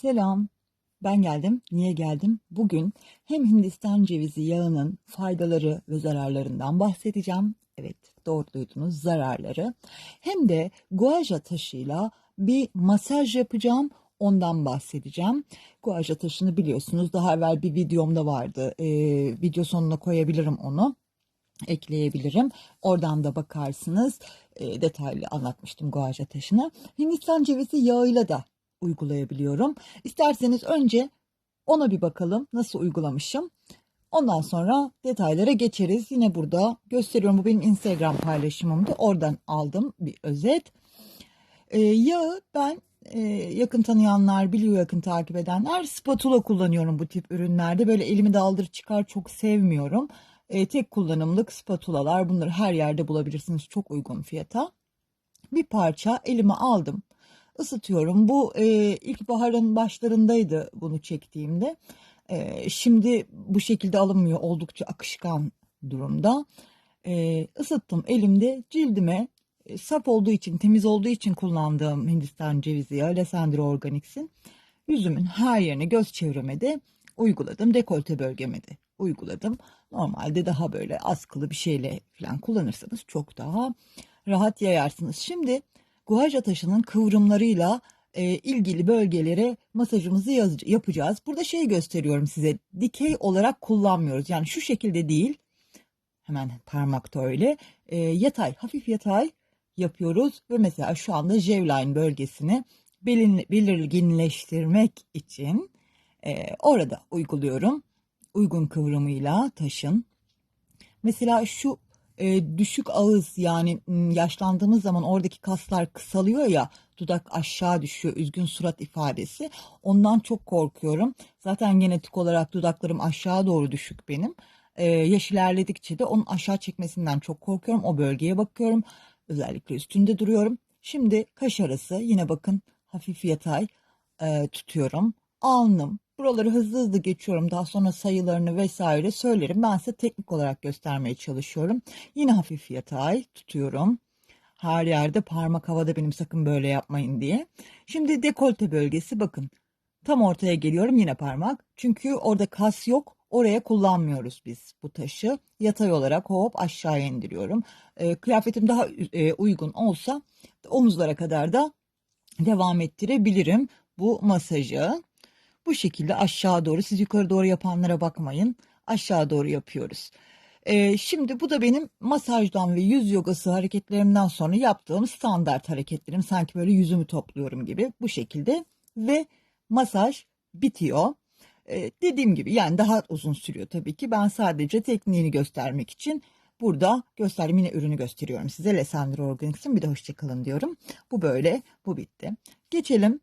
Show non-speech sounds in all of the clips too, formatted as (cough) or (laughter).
Selam. Ben geldim. Niye geldim? Bugün hem Hindistan cevizi yağının faydaları ve zararlarından bahsedeceğim. Evet, doğru duydunuz zararları. Hem de guaja taşıyla bir masaj yapacağım. Ondan bahsedeceğim. Guaja taşını biliyorsunuz. Daha evvel bir videomda vardı. Ee, video sonuna koyabilirim onu ekleyebilirim. Oradan da bakarsınız. E, detaylı anlatmıştım guaja taşını. Hindistan cevizi yağıyla da uygulayabiliyorum. İsterseniz önce ona bir bakalım nasıl uygulamışım. Ondan sonra detaylara geçeriz. Yine burada gösteriyorum. Bu benim Instagram paylaşımımdı. Oradan aldım bir özet. E, yağı ben e, yakın tanıyanlar biliyor yakın takip edenler spatula kullanıyorum bu tip ürünlerde. Böyle elimi daldır çıkar çok sevmiyorum. E, tek kullanımlık spatulalar bunları her yerde bulabilirsiniz çok uygun fiyata. Bir parça elime aldım ısıtıyorum. Bu e, ilkbaharın başlarındaydı bunu çektiğimde. E, şimdi bu şekilde alınmıyor oldukça akışkan durumda. E, ısıttım elimde cildime e, saf olduğu için temiz olduğu için kullandığım Hindistan cevizi yağı Lesandro Organics'in yüzümün her yerine göz çevreme de uyguladım. Dekolte bölgeme de uyguladım. Normalde daha böyle askılı bir şeyle falan kullanırsanız çok daha rahat yayarsınız. Şimdi guaja taşının kıvrımlarıyla e, ilgili bölgelere masajımızı yaz- yapacağız. Burada şey gösteriyorum size. Dikey olarak kullanmıyoruz. Yani şu şekilde değil. Hemen parmakta öyle. E, yatay, hafif yatay yapıyoruz ve mesela şu anda jawline bölgesini belin, belirginleştirmek için e, orada uyguluyorum. Uygun kıvrımıyla taşın. Mesela şu e, düşük ağız yani yaşlandığımız zaman oradaki kaslar kısalıyor ya dudak aşağı düşüyor üzgün surat ifadesi. Ondan çok korkuyorum. Zaten genetik olarak dudaklarım aşağı doğru düşük benim. E, yaş ilerledikçe de onun aşağı çekmesinden çok korkuyorum. O bölgeye bakıyorum. Özellikle üstünde duruyorum. Şimdi kaş arası yine bakın hafif yatay e, tutuyorum. Alnım Buraları hızlı hızlı geçiyorum. Daha sonra sayılarını vesaire söylerim. Ben size teknik olarak göstermeye çalışıyorum. Yine hafif yatay tutuyorum. Her yerde parmak havada benim sakın böyle yapmayın diye. Şimdi dekolte bölgesi bakın. Tam ortaya geliyorum yine parmak. Çünkü orada kas yok. Oraya kullanmıyoruz biz bu taşı. Yatay olarak hop aşağıya indiriyorum. E, kıyafetim daha e, uygun olsa omuzlara kadar da devam ettirebilirim bu masajı. Bu şekilde aşağı doğru siz yukarı doğru yapanlara bakmayın. Aşağı doğru yapıyoruz. Ee, şimdi bu da benim masajdan ve yüz yogası hareketlerimden sonra yaptığım standart hareketlerim. Sanki böyle yüzümü topluyorum gibi bu şekilde ve masaj bitiyor. Ee, dediğim gibi yani daha uzun sürüyor tabii ki. Ben sadece tekniğini göstermek için burada gösterdim. Yine ürünü gösteriyorum size. Lesandro Organics'in bir de hoşçakalın diyorum. Bu böyle bu bitti. Geçelim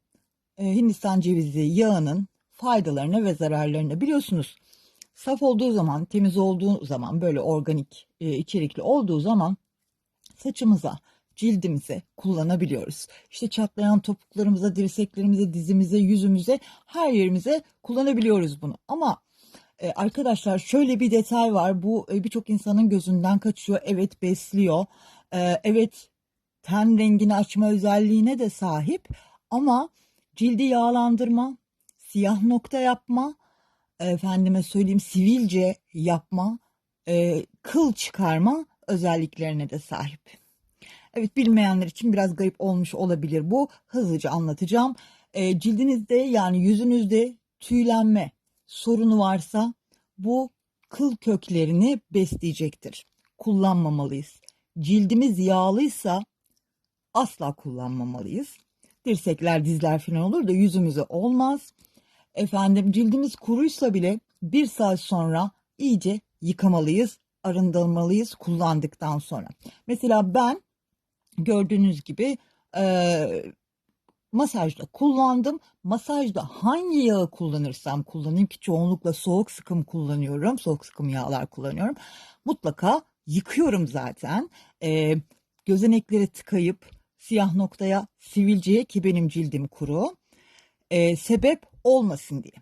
e, Hindistan cevizi yağının faydalarını ve zararlarını biliyorsunuz. Saf olduğu zaman, temiz olduğu zaman, böyle organik e, içerikli olduğu zaman saçımıza, cildimize kullanabiliyoruz. İşte çatlayan topuklarımıza, dirseklerimize, dizimize, yüzümüze, her yerimize kullanabiliyoruz bunu. Ama e, arkadaşlar şöyle bir detay var. Bu e, birçok insanın gözünden kaçıyor. Evet besliyor. E, evet ten rengini açma özelliğine de sahip. Ama cildi yağlandırma, siyah nokta yapma, efendime söyleyeyim sivilce yapma, e, kıl çıkarma özelliklerine de sahip. Evet bilmeyenler için biraz garip olmuş olabilir bu. Hızlıca anlatacağım. E, cildinizde yani yüzünüzde tüylenme sorunu varsa bu kıl köklerini besleyecektir. Kullanmamalıyız. Cildimiz yağlıysa asla kullanmamalıyız. Dirsekler, dizler falan olur da yüzümüze olmaz. Efendim cildimiz kuruysa bile bir saat sonra iyice yıkamalıyız, arındırmalıyız kullandıktan sonra. Mesela ben gördüğünüz gibi e, masajda kullandım. Masajda hangi yağı kullanırsam kullanayım ki çoğunlukla soğuk sıkım kullanıyorum. Soğuk sıkım yağlar kullanıyorum. Mutlaka yıkıyorum zaten. E, gözenekleri tıkayıp siyah noktaya, sivilceye ki benim cildim kuru. E, sebep olmasın diye.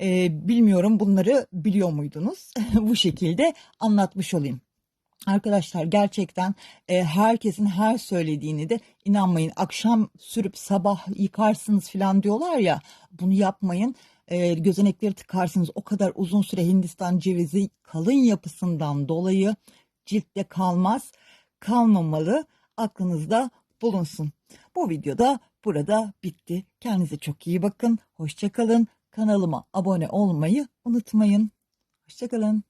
E, bilmiyorum bunları biliyor muydunuz? (laughs) Bu şekilde anlatmış olayım. Arkadaşlar gerçekten e, herkesin her söylediğini de inanmayın. Akşam sürüp sabah yıkarsınız falan diyorlar ya bunu yapmayın. E, gözenekleri tıkarsınız. O kadar uzun süre Hindistan cevizi kalın yapısından dolayı ciltte kalmaz. Kalmamalı. Aklınızda bulunsun. Bu videoda burada bitti. Kendinize çok iyi bakın. Hoşçakalın. Kanalıma abone olmayı unutmayın. Hoşçakalın.